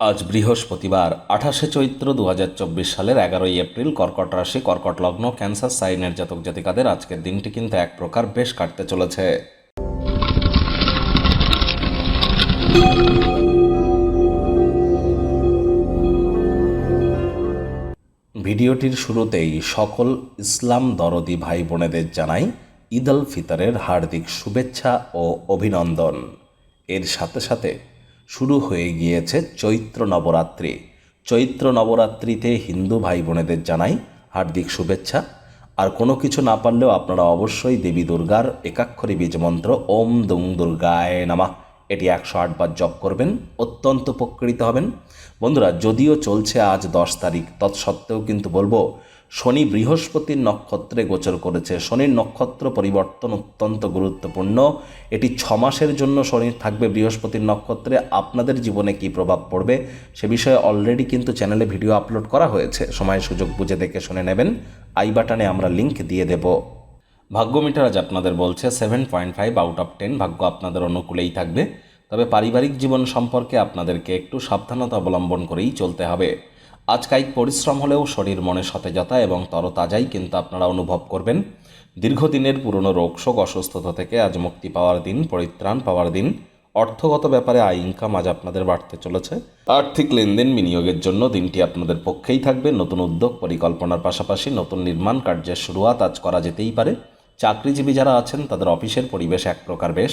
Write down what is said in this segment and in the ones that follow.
আজ বৃহস্পতিবার, আঠাশে চৈত্র দু হাজার চব্বিশ সালের এগারোই এপ্রিল, কর্কট রাশি, কর্কট লগ্ন, ক্যান্সার, সাইনের জাতক জাতিকাদের আজকের দিনটি কিন্তু এক প্রকার বেশ কাটতে চলেছে। ভিডিওটির শুরুতেই সকল ইসলাম দরদি ভাই বোনেদের জানাই ঈদ আল ফিতরের হার্দিক শুভেচ্ছা ও অভিনন্দন। এর সাথে সাথে শুরু হয়ে গিয়েছে চৈত্র নবরাত্রি। চৈত্র নবরাত্রিতে হিন্দু ভাই বোনেদের জানাই হার্দিক শুভেচ্ছা। আর কোনো কিছু না পারলেও আপনারা অবশ্যই দেবী দুর্গার একাক্ষরী বীজ মন্ত্র ওম দুং দুর্গায় নামা। এটি একশো আটবার জপ করবেন, অত্যন্ত উপকৃত হবেন। বন্ধুরা, যদিও চলছে আজ দশ তারিখ, তৎসত্ত্বেও কিন্তু বলব শনি বৃহস্পতির নক্ষত্রে গোচর করেছে। শনির নক্ষত্র পরিবর্তন অত্যন্ত গুরুত্বপূর্ণ। এটি ছ মাসের জন্য শনি থাকবে বৃহস্পতির নক্ষত্রে। আপনাদের জীবনে কি প্রভাব পড়বে সে বিষয়ে অলরেডি কিন্তু চ্যানেলে ভিডিও আপলোড করা হয়েছে। সময়, সুযোগ বুঝে দেখে শুনে নেবেন। আই বাটনে আমরা লিংক দিয়ে দেবো। ভাগ্য মিটার আজ আপনাদের বলছে seven point five out of ten ভাগ্য আপনাদের অনুকূলেই থাকবে। তবে পারিবারিক জীবন সম্পর্কে আপনাদেরকে একটু সাবধানতা অবলম্বন করেই চলতে হবে। আজ কায়িক পরিশ্রম হলেও শরীর মনে সতেজতা এবং তরতাজাই কিন্তু আপনারা অনুভব করবেন। দীর্ঘদিনের পুরনো রোগশোক অসুস্থতা থেকে আজ মুক্তি পাওয়ার দিন, পরিত্রাণ পাওয়ার দিন। অর্থগত ব্যাপারে আয় ইনকাম আজ আপনাদের বাড়তে চলেছে। আর্থিক লেনদেন বিনিয়োগের জন্য দিনটি আপনাদের পক্ষেই থাকবে। নতুন উদ্যোগ, পরিকল্পনার পাশাপাশি নতুন নির্মাণ কার্যের শুরুয়াত আজ করা যেতেই পারে। চাকরিজীবী যারা আছেন, তাদের অফিসের পরিবেশ এক প্রকার বেশ।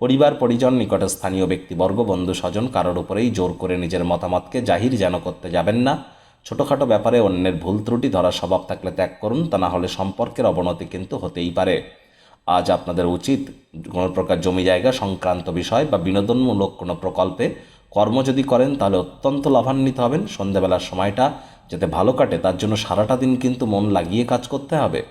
পরিবার, পরিজন নিকটে স্থানীয় ব্যক্তিবর্গ, বন্ধু, স্বজন কারোর উপরেই জোর করে নিজের মতামতকে জাহির যেন করতে যাবেন না। ছোটোখাটো ব্যাপারে অন্যের ভুল ত্রুটি ধরার স্বভাব থাকলে ত্যাগ করুন, তা না হলে সম্পর্কের অবনতি কিন্তু হতেই পারে। আজ আপনাদের উচিত কোনো প্রকার জমি জায়গা, সংক্রান্ত বিষয় বা বিনোদনমূলক কোনো প্রকল্পে কর্ম যদি করেন, তাহলে অত্যন্ত লাভান্বিত হবেন। সন্ধেবেলার সময়টা যাতে ভালো কাটে, তার জন্য সারাটা দিন কিন্তু মন লাগিয়ে কাজ করতে হবে।